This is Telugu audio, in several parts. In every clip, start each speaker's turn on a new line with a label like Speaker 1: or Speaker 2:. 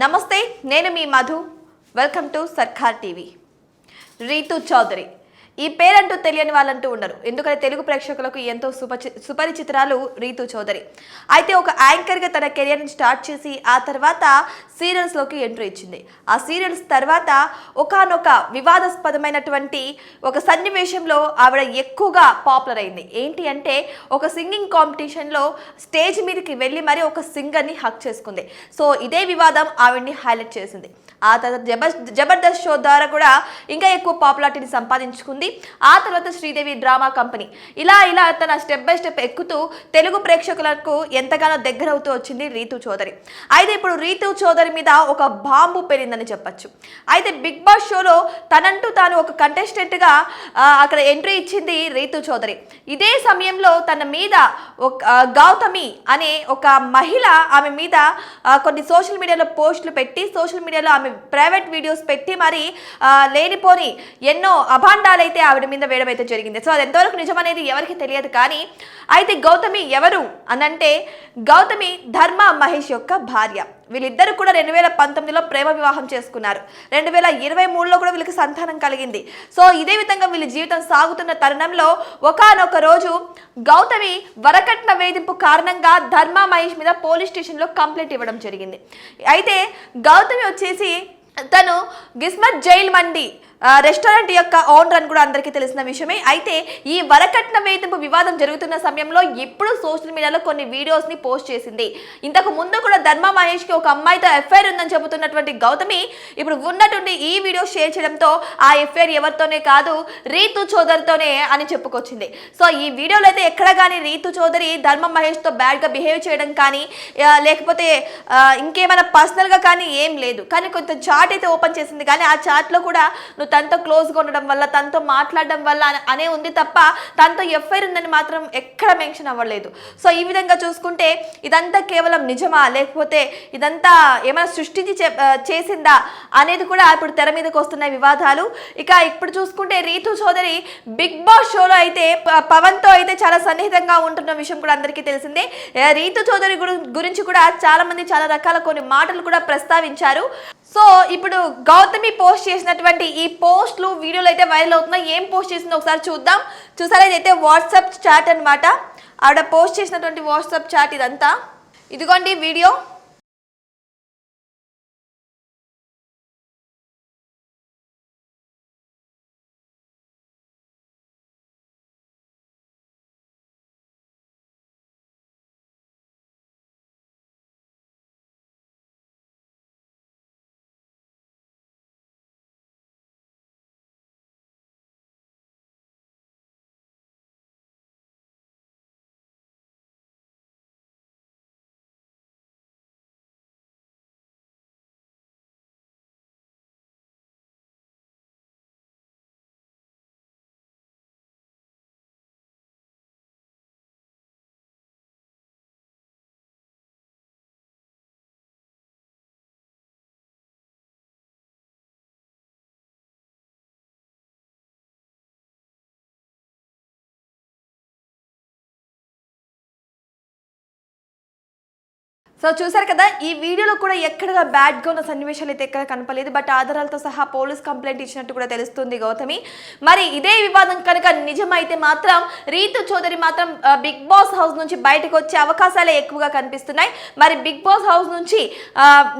Speaker 1: నమస్తే నేను మీ Madhu. Welcome to Sarkar TV Ritu Chaudhary. ఈ పేరంటూ తెలియని వాళ్ళంటూ ఉండరు. ఎందుకంటే తెలుగు ప్రేక్షకులకు ఎంతో సుపచి సుపరిచితురాలు రీతు చౌదరి. అయితే ఒక యాంకర్గా తన కెరియర్ని స్టార్ట్ చేసి ఆ తర్వాత సీరియల్స్లోకి ఎంట్రీ ఇచ్చింది. ఆ సీరియల్స్ తర్వాత ఒకనొక వివాదాస్పదమైనటువంటి ఒక సన్నివేశంలో ఆవిడ ఎక్కువగా పాపులర్ అయింది. ఏంటి అంటే ఒక సింగింగ్ కాంపిటీషన్లో స్టేజ్ మీదకి వెళ్ళి మరి ఒక సింగర్ని హక్ చేసుకుంది. సో ఇదే వివాదం ఆవిడ్ని హైలైట్ చేసింది. ఆ తర్వాత జబర్ జబర్దస్త్ షో ద్వారా కూడా ఇంకా ఎక్కువ పాపులారిటీని సంపాదించుకుంది. ఆ తర్వాత శ్రీదేవి డ్రామా కంపెనీ. ఇలా ఇలా తన స్టెప్ బై స్టెప్ ఎక్కుతూ తెలుగు ప్రేక్షకులకు ఎంతగానో దగ్గర అవుతూ వచ్చింది రీతు చౌదరి. అయితే ఇప్పుడు రీతు చౌదరి మీద ఒక బాంబు పెరిగిందని చెప్పొచ్చు. అయితే బిగ్ బాస్ షోలో తనంటూ తాను ఒక కంటెస్టెంట్గా అక్కడ ఎంట్రీ ఇచ్చింది రీతు చౌదరి. ఇదే సమయంలో తన మీద ఒక గౌతమి అనే ఒక మహిళ ఆమె మీద కొన్ని సోషల్ మీడియాలో పోస్టులు పెట్టి సోషల్ మీడియాలో ఆమె ప్రైవేట్ వీడియోస్ పెట్టి మరి లేనిపోని ఎన్నో అభాండాలైతే ఆవిడ మీద వేయడం అయితే జరిగింది. సో అది ఎంతవరకు నిజమనేది ఎవరికి తెలియదు కానీ అయితే గౌతమి ఎవరు అనంటే గౌతమి ధర్మ మహేష్ యొక్క భార్య. వీళ్ళిద్దరు కూడా రెండు వేల పంతొమ్మిదిలో ప్రేమ వివాహం చేసుకున్నారు. రెండు వేల ఇరవై మూడులో కూడా వీళ్ళకి సంతానం కలిగింది. సో ఇదే విధంగా వీళ్ళ జీవితం సాగుతున్న తరుణంలో ఒకానొక రోజు గౌతమి వరకట్న వేధింపు కారణంగా ధర్మ మహేష్ మీద పోలీస్ స్టేషన్లో కంప్లైంట్ ఇవ్వడం జరిగింది. అయితే గౌతమి వచ్చేసి తను గిస్మత్ జైల్ మండి రెస్టారెంట్ యొక్క ఓనర్ అని కూడా అందరికీ తెలిసిన విషయమే. అయితే ఈ వరకట్న వేధింపు వివాదం జరుగుతున్న సమయంలో ఇప్పుడు సోషల్ మీడియాలో కొన్ని వీడియోస్ని పోస్ట్ చేసింది. ఇంతకు ముందు కూడా ధర్మ మహేష్కి ఒక అమ్మాయితో ఎఫ్ఐఆర్ ఉందని చెబుతున్నటువంటి గౌతమి ఇప్పుడు ఉన్నటువంటి ఈ వీడియో షేర్ చేయడంతో ఆ ఎఫ్ఐఆర్ ఎవరితోనే కాదు రీతు చౌదరితోనే అని చెప్పుకొచ్చింది. సో ఈ వీడియోలో అయితే ఎక్కడ కానీ రీతు చౌదరి ధర్మ మహేష్తో బ్యాడ్గా బిహేవ్ చేయడం కానీ లేకపోతే ఇంకేమైనా పర్సనల్గా కానీ ఏం లేదు. కానీ కొంత చాట్ అయితే ఓపెన్ చేసింది. కానీ ఆ చాట్లో కూడా నువ్వు తనతో క్లోజ్గా ఉండడం వల్ల తనతో మాట్లాడడం వల్ల అనే- ఉంది తప్ప తనతో ఎఫ్ఐఆర్ ఉందని మాత్రం ఎక్కడ మెన్షన్ అవ్వలేదు. సో ఈ విధంగా చూసుకుంటే ఇదంతా కేవలం నిజమా? లేకపోతే ఇదంతా ఏమైనా సృష్టించి చేసిందా? అనేది కూడా ఇప్పుడు తెర మీదకి వస్తున్న వివాదాలు. ఇక ఇప్పుడు చూసుకుంటే రీతు చౌదరి బిగ్ బాస్ షోలో అయితే పవన్తో అయితే చాలా సన్నిహితంగా ఉంటున్న విషయం కూడా అందరికీ తెలిసిందే. రీతు చౌదరి గురించి కూడా చాలా మంది చాలా రకాల కొన్ని మాటలు కూడా ప్రస్తావించారు. సో ఇప్పుడు గౌతమి పోస్ట్ చేసినటువంటి ఈ పోస్ట్లు వీడియోలు అయితే వైరల్ అవుతున్నాయి. ఏం పోస్ట్ చేసిందో ఒకసారి చూద్దాం. చూసారా ఇదైతే వాట్సాప్ చాట్ అన్నమాట. ఆవిడ పోస్ట్ చేసినటువంటి వాట్సాప్ చాట్ ఇదంతా. ఇదిగోండి వీడియో. సో చూసారు కదా ఈ వీడియోలో కూడా ఎక్కడగా బ్యాడ్గా ఉన్న సన్నివేశాలు అయితే ఎక్కడ కనపలేదు బట్ ఆధారాలతో సహా పోలీస్ కంప్లైంట్ ఇచ్చినట్టు కూడా తెలుస్తుంది గౌతమి. మరి ఇదే వివాదం కనుక నిజమైతే మాత్రం రీతు చౌదరి మాత్రం బిగ్ బాస్ హౌస్ నుంచి బయటకు వచ్చే అవకాశాలే ఎక్కువగా కనిపిస్తున్నాయి. మరి బిగ్ బాస్ హౌస్ నుంచి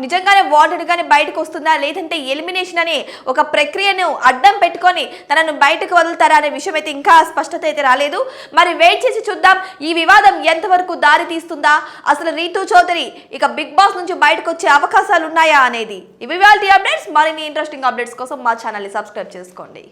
Speaker 1: నిజంగానే వాంటెడ్గానే బయటకు వస్తుందా? లేదంటే ఎలిమినేషన్ అనే ఒక ప్రక్రియను అడ్డం పెట్టుకొని తనను బయటకు వదులుతారా అనే విషయం అయితే ఇంకా స్పష్టత అయితే రాలేదు. మరి వెయిట్ చేసి చూద్దాం. ఈ వివాదం ఎంతవరకు దారి తీస్తుందా? అసలు రీతు చౌదరి ఇక బిగ్ బాస్ నుంచి బయటకు వచ్చే అవకాశాలు ఉన్నాయా అనేది ఇవి వాళ్ళ అప్డేట్స్. మరిన్ని ఇంట్రెస్టింగ్ అప్డేట్స్ కోసం మా ఛానల్ని సబ్స్క్రైబ్ చేసుకోండి.